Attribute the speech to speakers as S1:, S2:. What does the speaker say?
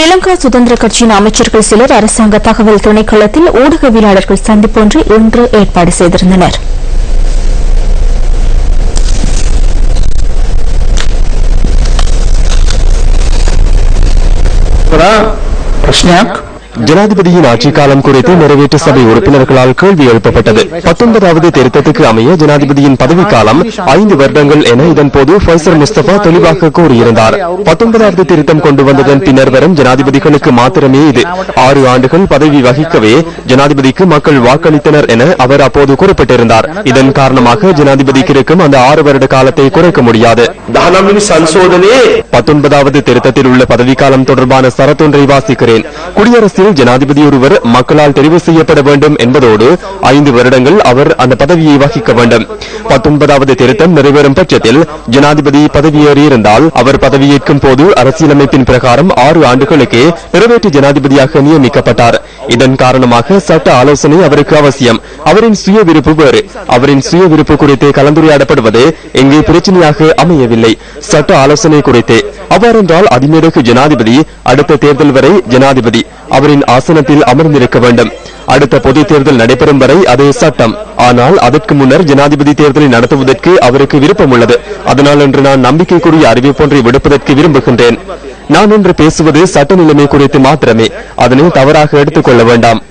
S1: ஸ்ரீலங்கா சுதந்திர கட்சியின் அமைச்சர்கள் சிலர் அரசாங்க தகவல் துணைக்களத்தில் ஊடகவியலாளர்கள் சந்திப்பு சந்திப்பொன்றை இன்று ஏற்பாடு செய்திருந்தனர்.
S2: ಪ್ರಶ್ನೆ
S3: ஜனாதிபதியின் ஆட்சிக் காலம் குறித்து நிறைவேற்று சபை உறுப்பினர்களால் கேள்வி எழுப்பப்பட்டது. பத்தொன்பதாவது திருத்தத்துக்கு அமைய ஜனாதிபதியின் பதவிக்காலம் ஐந்து வருடங்கள் என இதன்போது ஃபைசர் முஸ்தபா தெளிவாக கூறியிருந்தார். பத்தொன்பதாவது திருத்தம் கொண்டு வந்ததன் பின்னர் வரும் ஜனாதிபதிகளுக்கு மாத்திரமே இது. ஆறு ஆண்டுகள் பதவி வகிக்கவே ஜனாதிபதிக்கு மக்கள் வாக்களித்தனர் என அவர் அப்போது கூறப்பட்டிருந்தார். இதன் காரணமாக ஜனாதிபதிக்கு இருக்கும் அந்த ஆறு வருட காலத்தை குறைக்க முடியாது. பத்தொன்பதாவது திருத்தத்தில் உள்ள பதவிக்காலம் தொடர்பான சரத்தொன்றை வாசிக்கிறேன். குடியரசு காலத்தில் ஜனாதிபதி ஒருவர் மக்களால் தெரிவு செய்யப்பட வேண்டும் என்பதோடு ஐந்து வருடங்கள் அவர் அந்த பதவியை வகிக்க வேண்டும். பத்தொன்பதாவது திருத்தம் நிறைவேறும் பட்சத்தில் ஜனாதிபதி பதவியேறியிருந்தால் அவர் பதவியேற்கும் போது அரசியலமைப்பின் பிரகாரம் ஆறு ஆண்டுகளுக்கே நிறைவேற்று ஜனாதிபதியாக நியமிக்கப்பட்டார். இதன் காரணமாக சட்ட ஆலோசனை அவருக்கு அவசியம். அவரின் சுய விருப்பு வேறு. அவரின் சுய விருப்பு குறித்து கலந்துரையாடப்படுவது இங்கே பிரச்சனையாக அமையவில்லை. சட்ட ஆலோசனை குறித்து. அவ்வாறென்றால் அதிமேதகு ஜனாதிபதி அடுத்த தேர்தல் வரை ஜனாதிபதி. அவர் அவரின் ஆசனத்தில் அமர்ந்திருக்க வேண்டும். அடுத்த பொது தேர்தல் நடைபெறும் வரை அது சட்டம். ஆனால் அதற்கு முன்னர் ஜனாதிபதி தேர்தலை நடத்துவதற்கு அவருக்கு விருப்பம் உள்ளது அதனால் இன்று நான் நம்பிக்கைக்குரிய அறிவிப்பொன்றை விடுப்பதற்கு விரும்புகின்றேன். நான் இன்று பேசுவது சட்ட நிலைமை குறித்து மாத்திரமே. அதனை தவறாக எடுத்துக் கொள்ள வேண்டாம்.